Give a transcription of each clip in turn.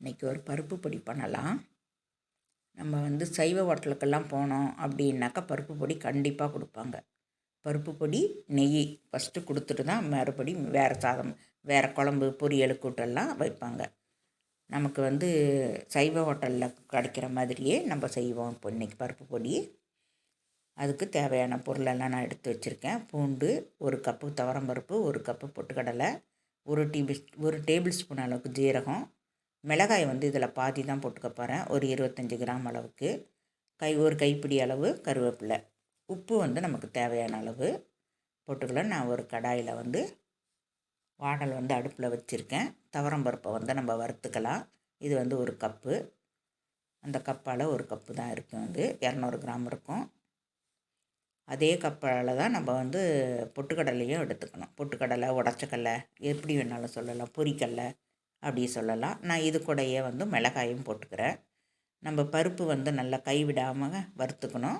இன்றைக்கி ஒரு பருப்பு பொடி பண்ணலாம். நம்ம வந்து சைவ ஹோட்டலுக்கெல்லாம் போனோம் அப்படின்னாக்கா பருப்பு பொடி கண்டிப்பாக கொடுப்பாங்க. பருப்பு பொடி நெய் ஃபஸ்ட்டு கொடுத்துட்டு தான் மறுபடி வேறு சாதம் வேறு குழம்பு பொரியல் கூட்டெல்லாம் வைப்பாங்க. நமக்கு வந்து சைவ ஹோட்டலில் கிடைக்கிற மாதிரியே நம்ம செய்வோம். இப்போ இன்றைக்கி பருப்பு பொடி அதுக்கு தேவையான பொருளெல்லாம் நான் எடுத்து வச்சுருக்கேன். பூண்டு ஒரு கப்பு துவரம்பருப்பு ஒரு கப்பு பொட்டுக்கடலை ஒரு டீபிள் ஒரு டேபிள் ஸ்பூன் அளவுக்கு ஜீரகம் மிளகாய் வந்து இதில் பாதி தான் போட்டுக்க போகிறேன். ஒரு இருபத்தஞ்சி கிராம் அளவுக்கு. கை ஒரு கைப்பிடி அளவு கருவேப்பிலை. உப்பு வந்து நமக்கு தேவையான அளவு போட்டுக்கலாம். நான் ஒரு கடாயில் வந்து வாடல் வந்து அடுப்பில் வச்சுருக்கேன். துவரம்பருப்பை வந்து நம்ம வறுத்துக்கலாம். இது வந்து ஒரு கப்பு. அந்த கப்பால் ஒரு கப்பு தான் இருக்கும் வந்து இரநூறு கிராம் இருக்கும். அதே கப்பால் தான் நம்ம வந்து பொட்டுக்கடலையும் எடுத்துக்கணும். பொட்டுக்கடலை உடச்சக்கடலை எப்படி வேணாலும் சொல்லலாம். பொரிக்கடலை அப்படி சொல்லலாம். நான் இது கூடயே வந்து மிளகாயும் போட்டுக்கிறேன். நம்ம பருப்பு வந்து நல்லா கைவிடாமல் வறுத்துக்கணும்.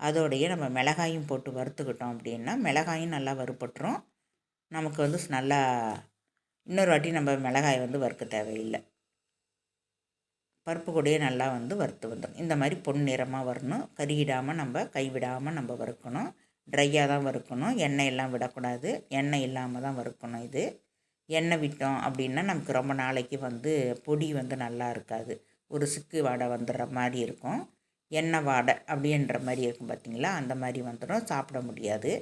அதோடையே நம்ம மிளகாயும் போட்டு வறுத்துக்கிட்டோம் அப்படின்னா மிளகாயும் நல்லா வறுப்பட்டுரும் நமக்கு வந்து நல்லா இன்னொரு வாட்டி நம்ம மிளகாய் வந்து வறுக்க தேவையில்லை. பருப்பு கூடயே நல்லா வந்து வறுத்து வந்துடும் இந்த மாதிரி பொன் நிறமாக வரணும். கருகிடாமல் நம்ம கைவிடாமல் நம்ம வறுக்கணும். ட்ரையாக தான் வறுக்கணும். எண்ணெய் எல்லாம் விடக்கூடாது. எண்ணெய் இல்லாமல் தான் வறுக்கணும் இது. எண்ணெய் விட்டோம் அப்படின்னா நமக்கு ரொம்ப நாளைக்கு வந்து பொடி வந்து நல்லா இருக்காது. ஒரு சிக்கு வாடை வந்துடுற மாதிரி இருக்கும். எண்ணெய் வாடை அப்படின்ற மாதிரி இருக்கும் பார்த்திங்களா? அந்த மாதிரி வந்துடும். சாப்பிட முடியாது.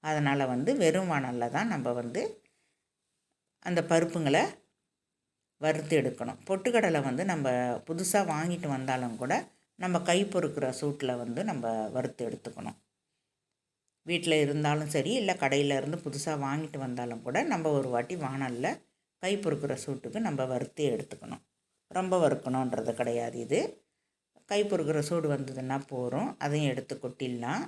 அதனால் வந்து வெறும் வானலில் தான் நம்ம வந்து அந்த பருப்புங்களை வறுத்து எடுக்கணும். பொட்டுக்கடலை வந்து நம்ம புதுசாக வாங்கிட்டு வந்தாலும் கூட நம்ம கை பொறுக்கிற சூட்டில் வந்து நம்ம வறுத்து எடுத்துக்கணும். வீட்டில் இருந்தாலும் சரி இல்லை கடையில் இருந்து புதுசாக வாங்கிட்டு வந்தாலும் கூட நம்ம ஒரு வாட்டி வானலில் கை பொறுக்கிற சூட்டுக்கு நம்ம வறுத்து எடுத்துக்கணும். ரொம்ப வறுக்கணுன்றது கிடையாது இது. கை பொறுக்கிற சூடு வந்ததுன்னா போகிறோம் அதையும் எடுத்து கொட்டிடலாம்.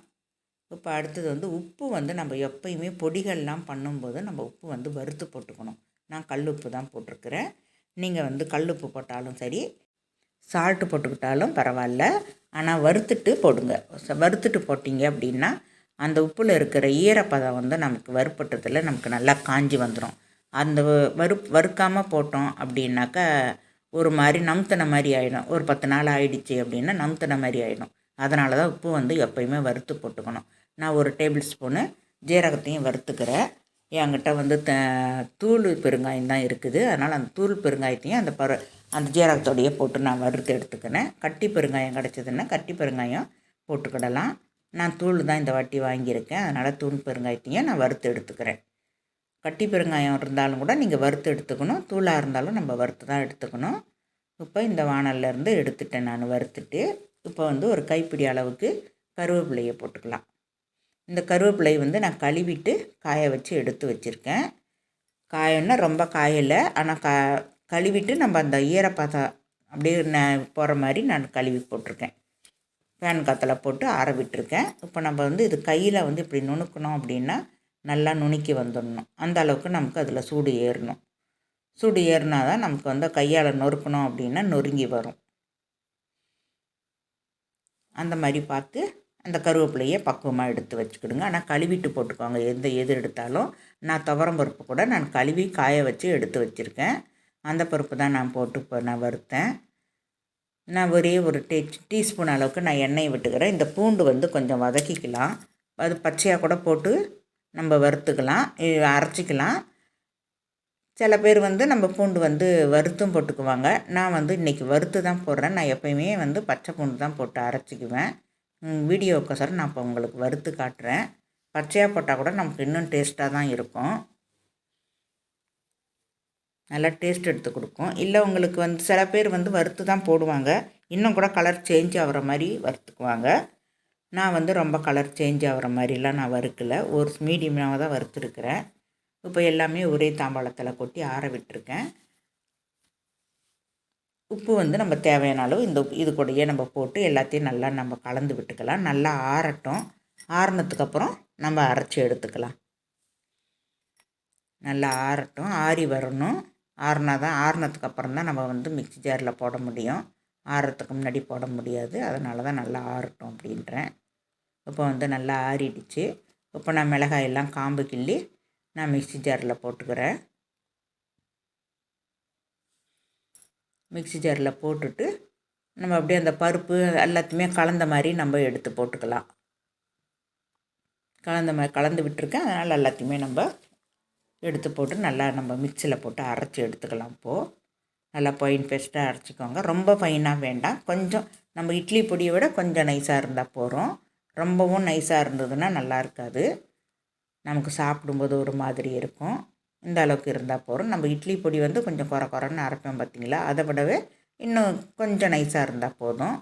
இப்போ அடுத்தது வந்து உப்பு வந்து நம்ம எப்பயுமே பொடிகள்லாம் பண்ணும்போது நம்ம உப்பு வந்து வறுத்து போட்டுக்கணும். நான் கல் உப்பு தான் போட்டிருக்கிறேன். நீங்கள் வந்து கல் உப்பு போட்டாலும் சரி சால்ட்டு போட்டுக்கிட்டாலும் பரவாயில்ல. ஆனால் வறுத்துட்டு போடுங்க. வறுத்துட்டு போட்டிங்க அப்படின்னா அந்த உப்பில் இருக்கிற ஈரப்பதம் வந்து நமக்கு வறுப்பட்டதில் நமக்கு நல்லா காஞ்சி வந்துடும் அந்த வறு வறுக்காமல் போட்டோம் அப்படின்னாக்கா ஒரு மாதிரி நமுத்தின மாதிரி ஆகிடும் ஒரு பத்து நாள் ஆகிடுச்சு அப்படின்னா நமுத்தின மாதிரி ஆகிடும் அதனால தான் உப்பு வந்து எப்போயுமே வறுத்து போட்டுக்கணும். நான் ஒரு டேபிள் ஸ்பூனு ஜீரகத்தையும் வறுத்துக்கிறேன். என்கிட்ட வந்து த தூள் பெருங்காயம் தான் இருக்குது. அதனால் அந்த தூள் பெருங்காயத்தையும் அந்த பரு அந்த ஜீரகத்தோடையே போட்டு நான் வறுத்து எடுத்துக்கினேன் கட்டி பெருங்காயம் கிடச்சிதுன்னா கட்டி பெருங்காயம் போட்டுக்கிடலாம். நான் தூள் தான் இந்த வாட்டி வாங்கியிருக்கேன். அதனால் தூண் பெருங்காயத்தையும் நான் வறுத்து எடுத்துக்கிறேன். கட்டி பெருங்காயம் இருந்தாலும் கூட நீங்கள் வறுத்து எடுத்துக்கணும். தூளாக இருந்தாலும் நம்ம வறுத்து தான் எடுத்துக்கணும். இப்போ இந்த வானல்லேருந்து எடுத்துட்டேன் நான் வறுத்துட்டு. இப்போ வந்து ஒரு கைப்பிடி அளவுக்கு கருவேப்பிலையை போட்டுக்கலாம். இந்த கருவேப்பிலை வந்து நான் கழுவிட்டு காய வச்சு எடுத்து வச்சுருக்கேன். காயன்னா ரொம்ப காயலை. ஆனால் கா கழுவிட்டு நம்ம அந்த ஈரப்பதம் அப்படியே நான் போகிற மாதிரி நான் கழுவி போட்டிருக்கேன். ஃபேன் காற்றுல போட்டு ஆற விட்டுருக்கேன். இப்போ நம்ம வந்து இது கையில் வந்து இப்படி நுணுக்கணும் அப்படின்னா நல்லா நுணுக்கி வந்துடணும். அந்த அளவுக்கு நமக்கு அதில் சூடு ஏறணும். சூடு ஏறினா தான் நமக்கு வந்து கையால் நொறுக்கணும் அப்படின்னா நொறுங்கி வரும். அந்த மாதிரி பார்த்து அந்த கருவேப்பிலையை பக்குவமாக எடுத்து வச்சுக்கிடுங்க. ஆனால் கழுவிட்டு போட்டுக்கோங்க. எந்த எது எடுத்தாலும் நான் துவரம் பருப்பு கூட நான் கழுவி காய வச்சு எடுத்து வச்சுருக்கேன். அந்த பருப்பு தான் நான் போட்டு இப்போ நான் வறுத்தேன். நான் ஒரே ஒரு டீ டீஸ்பூன் அளவுக்கு நான் எண்ணெயை விட்டுக்கிறேன். இந்த பூண்டு வந்து கொஞ்சம் வதக்கிக்கலாம். அது பச்சையாக கூட போட்டு நம்ம வறுத்துக்கலாம் அரைச்சிக்கலாம். சில பேர் வந்து நம்ம பூண்டு வந்து வறுத்தும் போட்டுக்குவாங்க. நான் வந்து இன்றைக்கி வறுத்து தான் போடுறேன். நான் எப்போயுமே வந்து பச்சை பூண்டு தான் போட்டு அரைச்சிக்குவேன். வீடியோக்கோசரம் நான் இப்போ உங்களுக்கு வறுத்து காட்டுறேன். பச்சையாக போட்டால் கூட நமக்கு இன்னும் டேஸ்ட்டாக தான் இருக்கும். நல்லா டேஸ்ட் எடுத்து கொடுக்கும். இல்லை உங்களுக்கு வந்து சில பேர் வந்து வறுத்து தான் போடுவாங்க. இன்னும் கூட கலர் சேஞ்ச் ஆகிற மாதிரி வறுத்துக்குவாங்க. நான் வந்து ரொம்ப கலர் சேஞ்ச் ஆகிற மாதிரிலாம் நான் வறுக்கலை. ஒரு மீடியமாக தான் வறுத்துருக்குறேன். இப்போ எல்லாமே ஒரே தாம்பாளத்தில் கொட்டி ஆற விட்டுருக்கேன். உப்பு வந்து நம்ம தேவையான அளவு இந்த இது கூடயே நம்ம போட்டு எல்லாத்தையும் நல்லா நம்ம கலந்து விட்டுக்கலாம். நல்லா ஆறட்டும். ஆறினதுக்கப்புறம் நம்ம அரைச்சி எடுத்துக்கலாம். நல்லா ஆறட்டும். ஆறி வரணும். ஆறுனா தான் ஆறுனதுக்கு அப்புறம் தான் நம்ம வந்து மிக்சி ஜாரில் போட முடியும். ஆறுறதுக்கு முன்னாடி போட முடியாது. அதனால தான் நல்லா ஆறட்டும் அப்படின்றேன். இப்போ வந்து நல்லா ஆறிடுச்சு. இப்போ நான் மிளகாயெல்லாம் காம்பு கிள்ளி நான் மிக்சி ஜாரில் போட்டுக்கிறேன். மிக்ஸி ஜாரில் போட்டுட்டு நம்ம அப்படியே அந்த பருப்பு எல்லாத்தையுமே கலந்த மாதிரி நம்ம எடுத்து போட்டுக்கலாம். கலந்த மாதிரி கலந்து விட்டுருக்கேன். அதனால் எல்லாத்தையுமே நம்ம எடுத்து போட்டு நல்லா நம்ம மிக்சியில் போட்டு அரைச்சி எடுத்துக்கலாம். இப்போது நல்லா ஃபைன் பேஸ்ட்டாக அரைச்சிக்கோங்க. ரொம்ப ஃபைனாக வேண்டாம். கொஞ்சம் நம்ம இட்லி பொடியை விட கொஞ்சம் நைஸாக இருந்தால் போகிறோம் ரொம்பவும் நைஸாக இருந்ததுன்னா நல்லா இருக்காது. நமக்கு சாப்பிடும்போது ஒரு மாதிரி இருக்கும். இந்த அளவுக்கு இருந்தால் போகிறோம் நம்ம இட்லி பொடி வந்து கொஞ்சம் குறை குறைன்னு அரைப்போம் பார்த்தீங்களா அதை விடவே இன்னும் கொஞ்சம் நைஸாக இருந்தால் போதும்.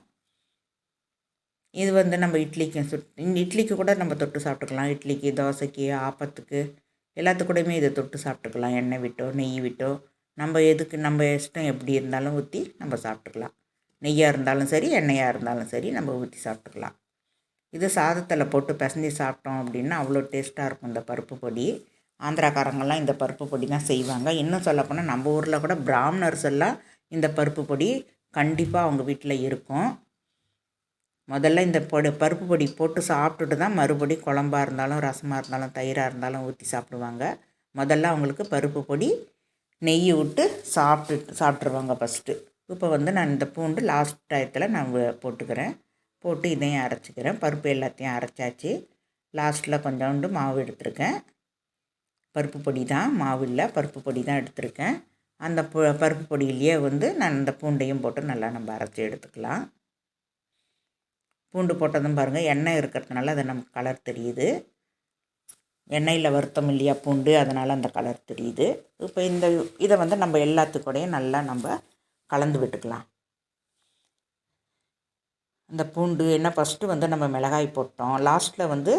இது வந்து நம்ம இட்லிக்கு சுட் இட்லிக்கு கூட நம்ம தொட்டு சாப்பிட்டுக்கலாம். இட்லிக்கு தோசைக்கு ஆப்பத்துக்கு எல்லாத்துக்கூடயுமே இதை தொட்டு சாப்பிட்டுக்கலாம். எண்ணெய் விட்டோ நெய் விட்டோ நம்ம எதுக்கு நம்ம இஷ்டம் எப்படி இருந்தாலும் ஊற்றி நம்ம சாப்பிட்டுக்கலாம். நெய்யாக இருந்தாலும் சரி எண்ணெயாக இருந்தாலும் சரி நம்ம ஊற்றி சாப்பிட்டுக்கலாம். இது சாதத்தில் போட்டு பிசைஞ்சு சாப்பிட்டோம் அப்படின்னா அவ்வளோ டேஸ்ட்டாக இருக்கும் இந்த பருப்பு பொடி. ஆந்திராக்காரங்கள்லாம் இந்த பருப்பு பொடி தான் செய்வாங்க. இன்னும் சொல்லப்போனால் நம்ம ஊரில் கூட பிராமணர்ஸ் எல்லாம் இந்த பருப்பு பொடி கண்டிப்பாக அவங்க வீட்டில் இருக்கும். முதல்ல இந்த பொடி பருப்பு பொடி போட்டு சாப்பிட்டுட்டு தான் மறுபடி குழம்பாக இருந்தாலும் ரசமாக இருந்தாலும் தயிராக இருந்தாலும் ஊற்றி சாப்பிடுவாங்க. முதல்ல அவங்களுக்கு பருப்பு பொடி நெய் விட்டு சாப்பிட்டு சாப்பிட்ருவாங்க ஃபஸ்ட்டு இப்போ வந்து நான் இந்த பூண்டு லாஸ்ட் டயத்தில் நான் போட்டுக்கிறேன். போட்டு இதையும் அரைச்சிக்கிறேன். பருப்பு எல்லாத்தையும் அரைச்சாச்சு. லாஸ்ட்டில் கொஞ்சோண்டு மாவு எடுத்திருக்கேன். பருப்பு பொடி தான் மாவு இல்லை பருப்பு பொடி தான் எடுத்திருக்கேன். அந்த பருப்பு பொடியிலேயே வந்து நான் இந்த பூண்டையும் போட்டு நல்லா நம்ம அரைச்சி எடுத்துக்கலாம். பூண்டு போட்டதும் பாருங்கள் எண்ணெய் இருக்கிறதுனால அது நமக்கு கலர் தெரியுது. எண்ணெயில் வருத்தம் இல்லையா பூண்டு அதனால் அந்த கலர் தெரியுது. இப்போ இந்த இதை வந்து நம்ம எல்லாத்துக்கூடையும் நல்லா நம்ம கலந்து விட்டுக்கலாம். அந்த பூண்டு என்ன ஃபஸ்ட்டு வந்து நம்ம மிளகாய் போட்டோம். லாஸ்ட்டில் வந்து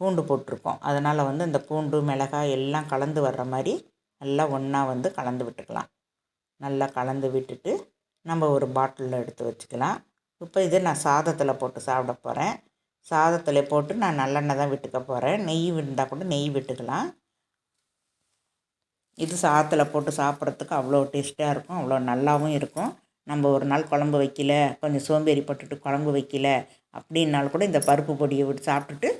பூண்டு போட்டிருக்கோம். அதனால் வந்து இந்த பூண்டு மிளகாய் எல்லாம் கலந்து வர்ற மாதிரி நல்லா ஒன்றா வந்து கலந்து விட்டுக்கலாம். நல்லா கலந்து விட்டுட்டு நம்ம ஒரு பாட்டிலில் எடுத்து வச்சுக்கலாம். இப்போ இதை நான் சாதத்தில் போட்டு சாப்பிட போகிறேன் சாதத்தில் போட்டு நான் நல்லெண்ணெய் தான் விட்டுக்க போகிறேன் நெய் இருந்தால் கூட நெய் விட்டுக்கலாம். இது சாதத்தில் போட்டு சாப்பிட்றதுக்கு அவ்வளோ டேஸ்ட்டாக இருக்கும் அவ்வளோ நல்லாவும் இருக்கும். நம்ம ஒரு நாள் குழம்பு வைக்கல கொஞ்சம் சோம்பேறி போட்டுட்டு குழம்பு வைக்கல அப்படின்னாலும் கூட இந்த பருப்பு பொடியை விட்டு சாப்பிட்டுட்டு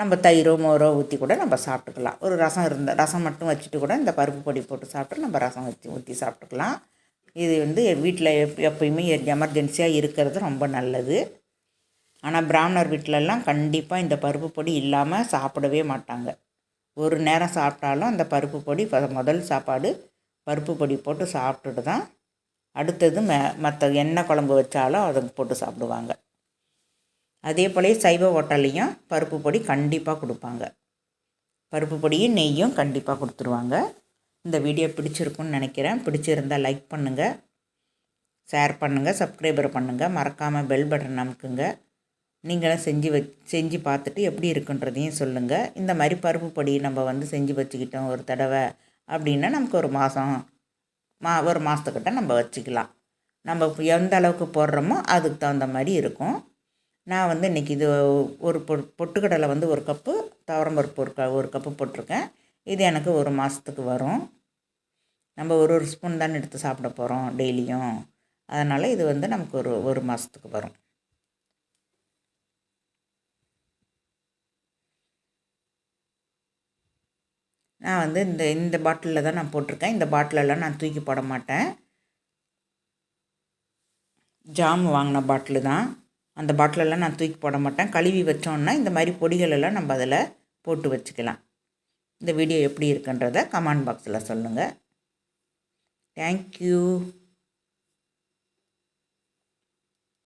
நம்ம தயிரோ மோரோ ஊற்றி கூட நம்ம சாப்பிட்டுக்கலாம். ஒரு ரசம் இருந்தால் ரசம் மட்டும் வச்சுட்டு கூட இந்த பருப்பு பொடி போட்டு சாப்பிட்டு நம்ம ரசம் வச்சு ஊற்றி சாப்பிட்டுக்கலாம். இது வந்து வீட்டில் எப் எப்பயுமே எமர்ஜென்சியாக இருக்கிறது ரொம்ப நல்லது. ஆனால் பிராமணர் வீட்டிலலாம் கண்டிப்பாக இந்த பருப்பு பொடி இல்லாமல் சாப்பிடவே மாட்டாங்க. ஒரு நேரம் சாப்பிட்டாலும் அந்த பருப்பு பொடி முதல் சாப்பாடு பருப்பு பொடி போட்டு சாப்பிட்டுட்டு தான் அடுத்தது ம மற்ற எண்ணெய் குழம்பு வச்சாலும் அதை போட்டு சாப்பிடுவாங்க. அதே போல் சைவ ஹோட்டல்லையும் பருப்பு பொடி கண்டிப்பாக கொடுப்பாங்க. பருப்பு பொடியும் நெய்யும் கண்டிப்பாக கொடுத்துருவாங்க. இந்த வீடியோ பிடிச்சிருக்குன்னு நினைக்கிறேன். பிடிச்சிருந்தால் லைக் பண்ணுங்கள் ஷேர் பண்ணுங்கள் சப்ஸ்கிரைபர் பண்ணுங்கள் மறக்காமல் பெல் பட்டன் அமுக்குங்க. நீங்களும் செஞ்சு வச் செஞ்சு பார்த்துட்டு எப்படி இருக்குன்றதையும் சொல்லுங்கள் இந்த மாதிரி பருப்பு பொடி நம்ம வந்து செஞ்சு வச்சுக்கிட்டோம் ஒரு தடவை அப்படின்னா நமக்கு ஒரு மாதம் மா ஒரு மாதத்துக்கிட்ட நம்ம வச்சுக்கலாம். நம்ம எந்த அளவுக்கு போடுறோமோ அதுக்கு தகுந்த மாதிரி இருக்கும். நான் வந்து இன்றைக்கி இது ஒரு பொ பொட்டுக்கடலை வந்து ஒரு கப்பு துவரம்பருப்பு ஒரு க ஒரு கப்பு போட்டிருக்கேன். இது எனக்கு ஒரு மாதத்துக்கு வரும். நம்ம ஒரு ஒரு ஸ்பூன் தானே எடுத்து சாப்பிட போகிறோம் டெய்லியும். அதனால் இது வந்து நமக்கு ஒரு ஒரு மாதத்துக்கு வரும். நான் வந்து இந்த இந்த பாட்டிலில் தான் நான் போட்டிருக்கேன். இந்த பாட்டிலெல்லாம் நான் தூக்கி போட மாட்டேன். ஜாம் வாங்கின பாட்டிலு தான். அந்த பாட்டிலெல்லாம் நான் தூக்கி போட மாட்டேன். கழுவி வச்சோன்னா இந்த மாதிரி பொடிகளெல்லாம் நம்ம அதில் போட்டு வச்சுக்கலாம். இந்த வீடியோ எப்படி இருக்குன்றதை கமெண்ட் பாக்ஸில் சொல்லுங்கள் தேங்க்யூ